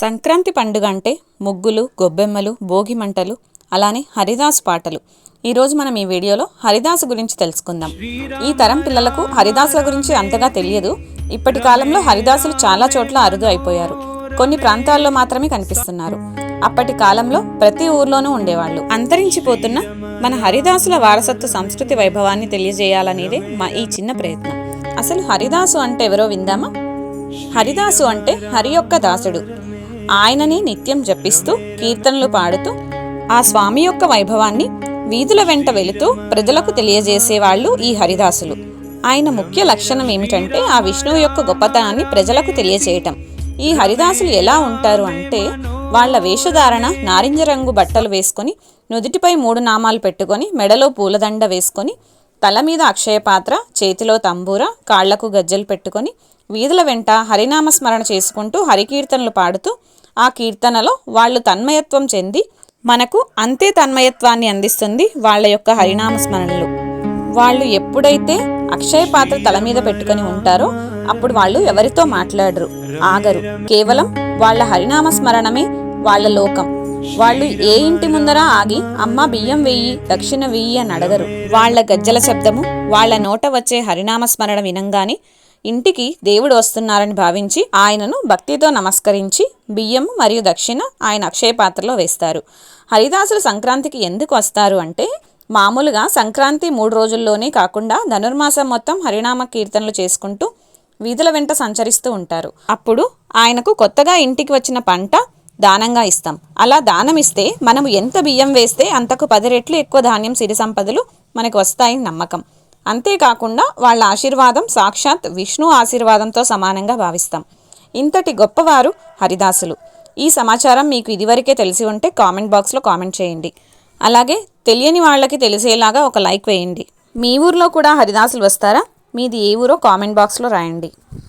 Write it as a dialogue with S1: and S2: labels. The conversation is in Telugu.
S1: సంక్రాంతి పండుగ అంటే ముగ్గులు గొబ్బెమ్మలు భోగి మంటలు అలానే హరిదాస్ పాటలు. ఈరోజు మనం ఈ వీడియోలో హరిదాసు గురించి తెలుసుకుందాం. ఈ తరం పిల్లలకు హరిదాసుల గురించి అంతగా తెలియదు. ఇప్పటి కాలంలో హరిదాసులు చాలా చోట్ల అరుదు అయిపోయారు. కొన్ని ప్రాంతాల్లో మాత్రమే కనిపిస్తున్నారు. అప్పటి కాలంలో ప్రతి ఊర్లోనూ ఉండేవాళ్ళు. అంతరించిపోతున్న మన హరిదాసుల వారసత్వ సంస్కృతి వైభవాన్ని తెలియజేయాలనేదే మా ఈ చిన్న ప్రయత్నం. అసలు హరిదాసు అంటే ఎవరో విందామా? హరిదాసు అంటే హరి యొక్క దాసుడు. ఆయనని నిత్యం జపిస్తూ కీర్తనలు పాడుతూ ఆ స్వామి యొక్క వైభవాన్ని వీధుల వెంట వెళుతూ ప్రజలకు తెలియజేసేవాళ్ళు ఈ హరిదాసులు. ఆయన ముఖ్య లక్షణం ఏమిటంటే ఆ విష్ణువు యొక్క గొప్పతనాన్ని ప్రజలకు తెలియజేయటం ఈ హరిదాసులు ఎలా ఉంటారు అంటే వాళ్ళ వేషధారణ నారింజ రంగు బట్టలు వేసుకొని నుదుటిపై మూడు నామాలు పెట్టుకొని మెడలో పూలదండ వేసుకొని తల మీద అక్షయ పాత్ర చేతిలో తంబూర కాళ్ళకు గజ్జలు పెట్టుకొని వీధుల వెంట హరినామ స్మరణ చేసుకుంటూ హరికీర్తనలు పాడుతూ ఆ కీర్తనలో వాళ్ళు తన్మయత్వం చెంది మనకు అంతే తన్మయత్వాన్ని అందిస్తుంది వాళ్ళ యొక్క హరినామ స్మరణలు. వాళ్ళు ఎప్పుడైతే అక్షయ పాత్ర తల మీద పెట్టుకొని ఉంటారో అప్పుడు వాళ్ళు ఎవరితో మాట్లాడరు ఆగరు. కేవలం వాళ్ళ హరినామ స్మరణమే వాళ్ళ లోకం. వాళ్ళు ఏ ఇంటి ముందర ఆగి అమ్మ బియ్యం వెయ్యి దక్షిణ వెయ్యి అని అడగరు. వాళ్ళ గజ్జల శబ్దము వాళ్ళ నోట వచ్చే హరినామ స్మరణ వినంగానే ఇంటికి దేవుడు వస్తున్నారని భావించి ఆయనను భక్తితో నమస్కరించి బియ్యం మరియు దక్షిణ ఆయన అక్షయ పాత్రలో వేస్తారు. హరిదాసులు సంక్రాంతికి ఎందుకు వస్తారు అంటే మామూలుగా సంక్రాంతి మూడు రోజుల్లోనే కాకుండా ధనుర్మాసం మొత్తం హరినామ కీర్తనలు చేసుకుంటూ వీధుల వెంట సంచరిస్తూ ఉంటారు. అప్పుడు ఆయనకు కొత్తగా ఇంటికి వచ్చిన పంట దానంగా ఇస్తాం. అలా దానం ఇస్తే మనము ఎంత బియ్యం వేస్తే అంతకు పది రెట్లు ఎక్కువ ధాన్యం సిరి సంపదలు మనకు వస్తాయని నమ్మకం. అంతేకాకుండా వాళ్ళ ఆశీర్వాదం సాక్షాత్ విష్ణు ఆశీర్వాదంతో సమానంగా భావిస్తాం. ఇంతటి గొప్పవారు హరిదాసులు. ఈ సమాచారం మీకు ఇదివరకే తెలిసి ఉంటే కామెంట్ బాక్స్లో కామెంట్ చేయండి. అలాగే తెలియని వాళ్ళకి తెలిసేలాగా ఒక లైక్ వేయండి. మీ ఊర్లో కూడా హరిదాసులు వస్తారా? మీది ఏ ఊరో కామెంట్ బాక్స్లో రాయండి.